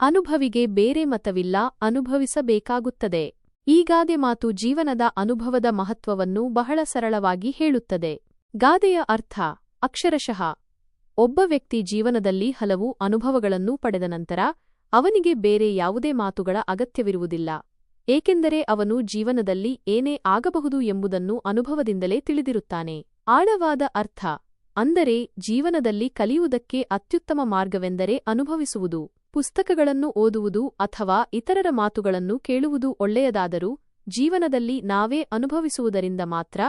ಅನುಭವಿಗೆ ಬೇರೆ ಮತವಿಲ್ಲ, ಅನುಭವಿಸಬೇಕಾಗುತ್ತದೆ. ಈ ಗಾದೆ ಮಾತು ಜೀವನದ ಅನುಭವದ ಮಹತ್ವವನ್ನು ಬಹಳ ಸರಳವಾಗಿ ಹೇಳುತ್ತದೆ. ಗಾದೆಯ ಅರ್ಥ, ಅಕ್ಷರಶಃ, ಒಬ್ಬ ವ್ಯಕ್ತಿ ಜೀವನದಲ್ಲಿ ಹಲವು ಅನುಭವಗಳನ್ನು ಪಡೆದ ನಂತರ ಅವನಿಗೆ ಬೇರೆ ಯಾವುದೇ ಮಾತುಗಳ ಅಗತ್ಯವಿರುವುದಿಲ್ಲ. ಏಕೆಂದರೆ ಅವನು ಜೀವನದಲ್ಲಿ ಏನೇ ಆಗಬಹುದು ಎಂಬುದನ್ನು ಅನುಭವದಿಂದಲೇ ತಿಳಿದಿರುತ್ತಾನೆ. ಆಳವಾದ ಅರ್ಥ ಅಂದರೆ ಜೀವನದಲ್ಲಿ ಕಲಿಯುವುದಕ್ಕೆ ಅತ್ಯುತ್ತಮ ಮಾರ್ಗವೆಂದರೆ ಅನುಭವಿಸುವುದು. ಪುಸ್ತಕಗಳನ್ನು ಓದುವುದು ಅಥವಾ ಇತರರ ಮಾತುಗಳನ್ನು ಕೇಳುವುದು ಒಳ್ಳೆಯದಾದರೂ ಜೀವನದಲ್ಲಿ ನಾವೇ ಅನುಭವಿಸುವುದರಿಂದ ಮಾತ್ರ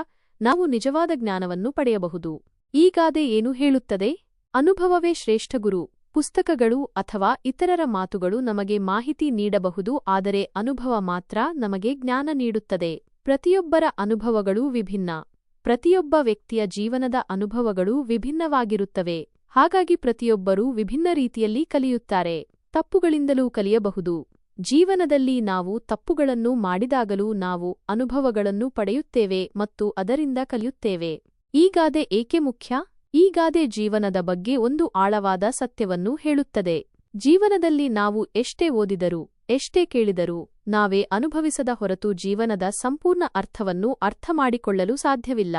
ನಾವು ನಿಜವಾದ ಜ್ಞಾನವನ್ನು ಪಡೆಯಬಹುದು. ಈ ಗಾದೆ ಏನು ಹೇಳುತ್ತದೆ? ಅನುಭವವೇ ಶ್ರೇಷ್ಠ ಗುರು. ಪುಸ್ತಕಗಳು ಅಥವಾ ಇತರರ ಮಾತುಗಳು ನಮಗೆ ಮಾಹಿತಿ ನೀಡಬಹುದು ಆದರೆ ಅನುಭವ ಮಾತ್ರ ನಮಗೆ ಜ್ಞಾನ ನೀಡುತ್ತದೆ. ಪ್ರತಿಯೊಬ್ಬರ ಅನುಭವಗಳೂ ವಿಭಿನ್ನ. ಪ್ರತಿಯೊಬ್ಬ ವ್ಯಕ್ತಿಯ ಜೀವನದ ಅನುಭವಗಳು ವಿಭಿನ್ನವಾಗಿರುತ್ತವೆ. ಹಾಗಾಗಿ ಪ್ರತಿಯೊಬ್ಬರೂ ವಿಭಿನ್ನ ರೀತಿಯಲ್ಲಿ ಕಲಿಯುತ್ತಾರೆ. ತಪ್ಪುಗಳಿಂದಲೂ ಕಲಿಯಬಹುದು. ಜೀವನದಲ್ಲಿ ನಾವು ತಪ್ಪುಗಳನ್ನು ಮಾಡಿದಾಗಲೂ ನಾವು ಅನುಭವಗಳನ್ನು ಪಡೆಯುತ್ತೇವೆ ಮತ್ತು ಅದರಿಂದ ಕಲಿಯುತ್ತೇವೆ. ಈ ಗಾದೆ ಏಕೆ ಮುಖ್ಯ? ಈ ಗಾದೆ ಜೀವನದ ಬಗ್ಗೆ ಒಂದು ಆಳವಾದ ಸತ್ಯವನ್ನು ಹೇಳುತ್ತದೆ. ಜೀವನದಲ್ಲಿ ನಾವು ಎಷ್ಟೇ ಓದಿದರೂ, ಎಷ್ಟೇ ಕೇಳಿದರೂ ನಾವೇ ಅನುಭವಿಸದ ಹೊರತು ಜೀವನದ ಸಂಪೂರ್ಣ ಅರ್ಥವನ್ನು ಅರ್ಥಮಾಡಿಕೊಳ್ಳಲು ಸಾಧ್ಯವಿಲ್ಲ.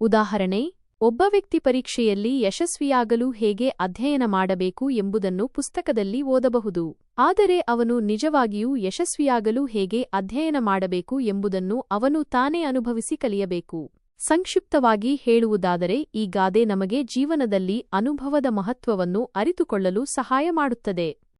ಉದಾಹರಣೆ, ಒಬ್ಬ ವ್ಯಕ್ತಿ ಪರೀಕ್ಷೆಯಲ್ಲಿ ಯಶಸ್ವಿಯಾಗಲು ಹೇಗೆ ಅಧ್ಯಯನ ಮಾಡಬೇಕು ಎಂಬುದನ್ನು ಪುಸ್ತಕದಲ್ಲಿ ಓದಬಹುದು. ಆದರೆ ಅವನು ನಿಜವಾಗಿಯೂ ಯಶಸ್ವಿಯಾಗಲು ಹೇಗೆ ಅಧ್ಯಯನ ಮಾಡಬೇಕು ಎಂಬುದನ್ನು ಅವನು ತಾನೇ ಅನುಭವಿಸಿ ಕಲಿಯಬೇಕು. ಸಂಕ್ಷಿಪ್ತವಾಗಿ ಹೇಳುವುದಾದರೆ, ಈ ಗಾದೆ ನಮಗೆ ಜೀವನದಲ್ಲಿ ಅನುಭವದ ಮಹತ್ವವನ್ನು ಅರಿತುಕೊಳ್ಳಲು ಸಹಾಯ ಮಾಡುತ್ತದೆ.